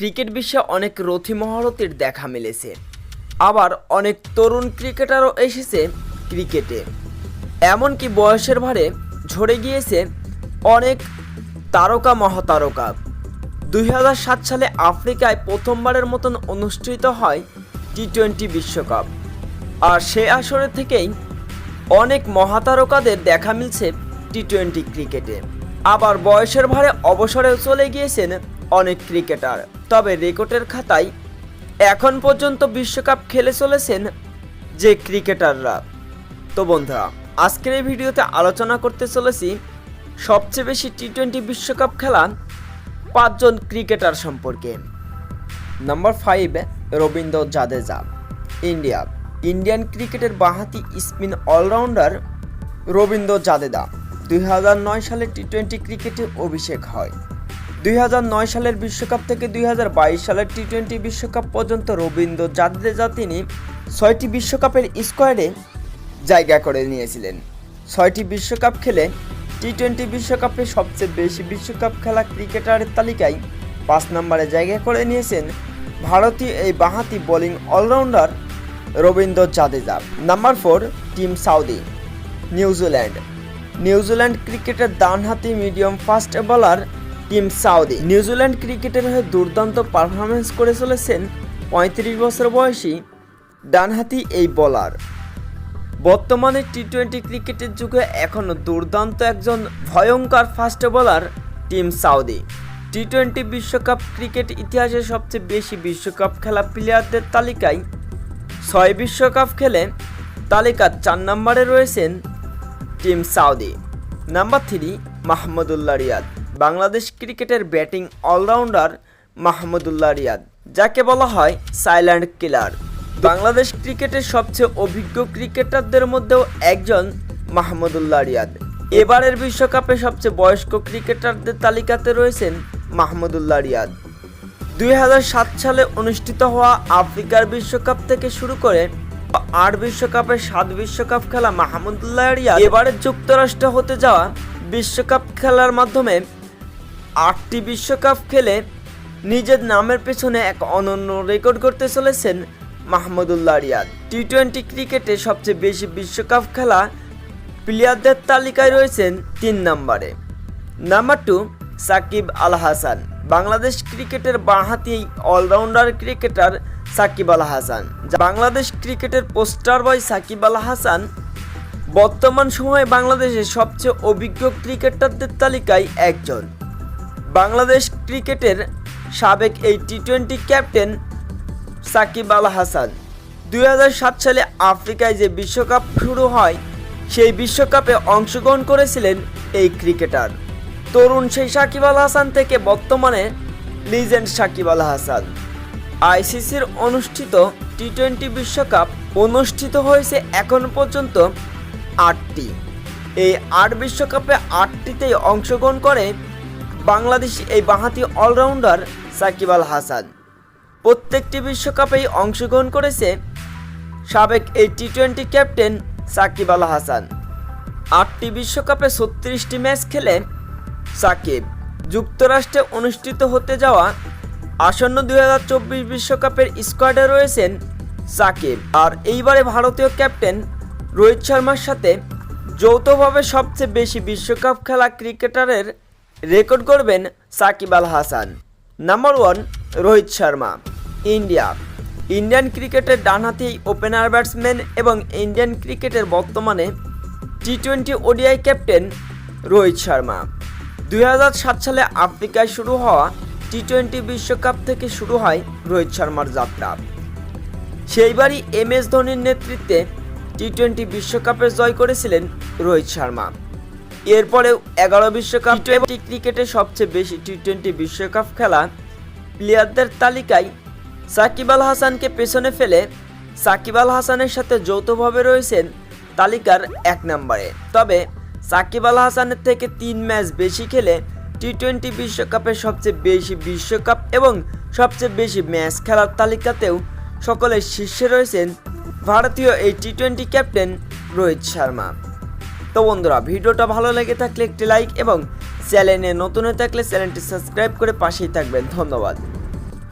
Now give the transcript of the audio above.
Cricket বিশ্বে অনেক রথী মহারথীর দেখা মিলেছে। আবার অনেক তরুণ ক্রিকেটারও এসেছে ক্রিকেটে। এমনকি বয়সের ভারে ঝরে গিয়েছে অনেক তারকা মহাতারকা। দুই সালে আফ্রিকায় প্রথমবারের মতন অনুষ্ঠিত হয় টি টোয়েন্টি বিশ্বকাপ। আর সে আসরে থেকেই অনেক মহাতারকাদের দেখা মিলছে টি টোয়েন্টি ক্রিকেটে। আবার বয়সের ভারে অবসরেও চলে গিয়েছেন অনেক ক্রিকেটার। তবে রেকর্ডের খাতায় এখন পর্যন্ত বিশ্বকাপ খেলে চলেছেন যে ক্রিকেটাররা। তো বন্ধুরা, আজকের এই ভিডিওতে আলোচনা করতে চলেছি সবচেয়ে বেশি টি টোয়েন্টি বিশ্বকাপ খেলা পাঁচজন ক্রিকেটার সম্পর্কে। Number five Ravindra Jadeja, India. Indian ক্রিকেটের বাঁহাতি স্পিন অলরাউন্ডার রবীন্দ্র জাদেজা। দুই সালে টি টোয়েন্টি ক্রিকেটে অভিষেক হয়। দুই হাজার নয় সালের বিশ্বকাপ থেকে দুই হাজার বাইশ সালের টি টোয়েন্টি বিশ্বকাপ পর্যন্ত রবীন্দ্র জাদেজা তিনি ছয়টি বিশ্বকাপের স্কোয়াডে জায়গা করে নিয়েছিলেন। ছয়টি বিশ্বকাপ খেলে টি টোয়েন্টি বিশ্বকাপে সবচেয়ে বেশি বিশ্বকাপ খেলা ক্রিকেটারের তালিকায় পাঁচ নম্বরে জায়গা করে নিয়েছেন ভারতীয় এই বাঁহাতি bowling allrounder Ravindra Jadeja. Number four, Tim Southee, New Zealand. New Zealand ক্রিকেটের ডানহাতি medium fast bowler Tim Southee. New Zealand ক্রিকেটের হয়ে দুর্দান্ত পারফরমেন্স করে চলেছেন পঁয়ত্রিশ বছর বয়সী ডানহাতি এই বোলার বর্তমানে টি টোয়েন্টি ক্রিকেটের যুগে এখনও দুর্দান্ত একজন ভয়ঙ্কর fast bowler Tim Southee. T twenty বিশ্বকাপ ক্রিকেট ইতিহাসে সবচেয়ে বেশি বিশ্বকাপ খেলা প্লেয়ারদের তালিকায় ছয় বিশ্বকাপ খেলে তালিকার চার নম্বরে রয়েছেন Tim Southee. Number three Mahmudullah Riyad. Bangladesh ক্রিকেটের ব্যাটিং অলরাউন্ডার মাহমুদুল্লাহ রিয়াদ, যাকে বলা হয় সাইল্যান্ড কিলার। বাংলাদেশ ক্রিকেটের সবচেয়ে অভিজ্ঞ ক্রিকেটারদের মধ্যেও একজন মাহমুদুল্লাহ রিয়াদ। এবারের বিশ্বকাপে সবচেয়ে বয়স্ক ক্রিকেটারদের তালিকাতে রয়েছেন মাহমুদুল্লাহ রিয়াদ। দুই হাজার সাত সালে অনুষ্ঠিত হওয়া আফ্রিকার বিশ্বকাপ থেকে শুরু করে আট বিশ্বকাপের সাত বিশ্বকাপ খেলা মাহমুদুল্লাহ রিয়াদ। এবারে যুক্তরাষ্ট্র হতে যাওয়া বিশ্বকাপ খেলার মাধ্যমে আটটি বিশ্বকাপ খেলে নিজের নামের পেছনে এক অনন্য রেকর্ড করতে চলেছেন মাহমুদুল্লাহ রিয়াদ। টি টোয়েন্টি ক্রিকেটে সবচেয়ে বেশি বিশ্বকাপ খেলা প্লেয়ারদের তালিকায় রয়েছেন তিন নম্বরে। Number two Shakib Al Hasan. Bangladesh ক্রিকেটের বাঁহাতি অলরাউন্ডার ক্রিকেটার সাকিব আল হাসান। বাংলাদেশ ক্রিকেটের পোস্টার বয় সাকিব আল হাসান বর্তমান সময়ে বাংলাদেশের সবচেয়ে অভিজ্ঞ ক্রিকেটারদের তালিকায় একজন। বাংলাদেশ ক্রিকেটের সাবেক এই T twenty captain Shakib Al Hasan. দু হাজার সাত সালে আফ্রিকায় যে বিশ্বকাপ শুরু হয়, সেই বিশ্বকাপে অংশগ্রহণ করেছিলেন এই ক্রিকেটার। তরুণ সেই সাকিব আল হাসান থেকে বর্তমানে লিজেন্ড সাকিব আল হাসান। আইসিসির অনুষ্ঠিত টি টোয়েন্টি বিশ্বকাপ অনুষ্ঠিত হয়েছে এখন পর্যন্ত আটটি। এই আট বিশ্বকাপে আটটিতেই অংশগ্রহণ করে বাংলাদেশ এই বাঁহাতি অলরাউন্ডার সাকিব আল হাসান। প্রত্যেকটি বিশ্বকাপেই অংশগ্রহণ করেছে সাবেক এই T twenty captain Shakib Al Hasan. আটটি বিশ্বকাপে ছত্রিশটি ম্যাচ খেলে সাকিব যুক্তরাষ্ট্রে অনুষ্ঠিত হতে যাওয়া আসন্ন দুই বিশ্বকাপের স্কোয়াডে রয়েছেন সাকিব। আর এইবারে ভারতীয় ক্যাপ্টেন রোহিত শর্মার সাথে যৌথভাবে সবচেয়ে বেশি বিশ্বকাপ খেলা ক্রিকেটারের রেকর্ড করবেন Shakib Al Hasan. Number one Rohit Sharma, India. Indian ক্রিকেটের ডানহাতি ওপেনার ব্যাটসম্যান এবং ইন্ডিয়ান ক্রিকেটের বর্তমানে T twenty ODI captain Rohit Sharma. দুই হাজার সাত সালে আফ্রিকায় শুরু হওয়া টি টোয়েন্টি বিশ্বকাপ থেকে শুরু হয় রোহিত শর্মার যাত্রা। সেইবারই এম এস ধোনির নেতৃত্বে টি টোয়েন্টি বিশ্বকাপে জয় করেছিলেন রোহিত শর্মা। এরপরেও এগারো বিশ্বকাপ টোয়েন্টি ক্রিকেটে সবচেয়ে বেশি টি টোয়েন্টি বিশ্বকাপ খেলা প্লেয়ারদের তালিকায় সাকিব আল হাসানকে পেছনে ফেলে সাকিব আল হাসানের সাথে যৌথভাবে রয়েছেন তালিকার এক নম্বরে। তবে সাকিব আল হাসানের থেকে তিন ম্যাচ বেশি খেলে টি টোয়েন্টি বিশ্বকাপে সবচেয়ে বেশি বিশ্বকাপ এবং সবচেয়ে বেশি ম্যাচ খেলার তালিকাতেও সকলের শীর্ষে রয়েছেন ভারতীয় এই T twenty captain Rohit Sharma. তো বন্ধুরা, ভিডিওটা ভালো লেগে থাকলে একটি লাইক এবং চ্যানেলে নতুন হয়ে থাকলে চ্যানেলটি সাবস্ক্রাইব করে পাশেই থাকবেন। ধন্যবাদ।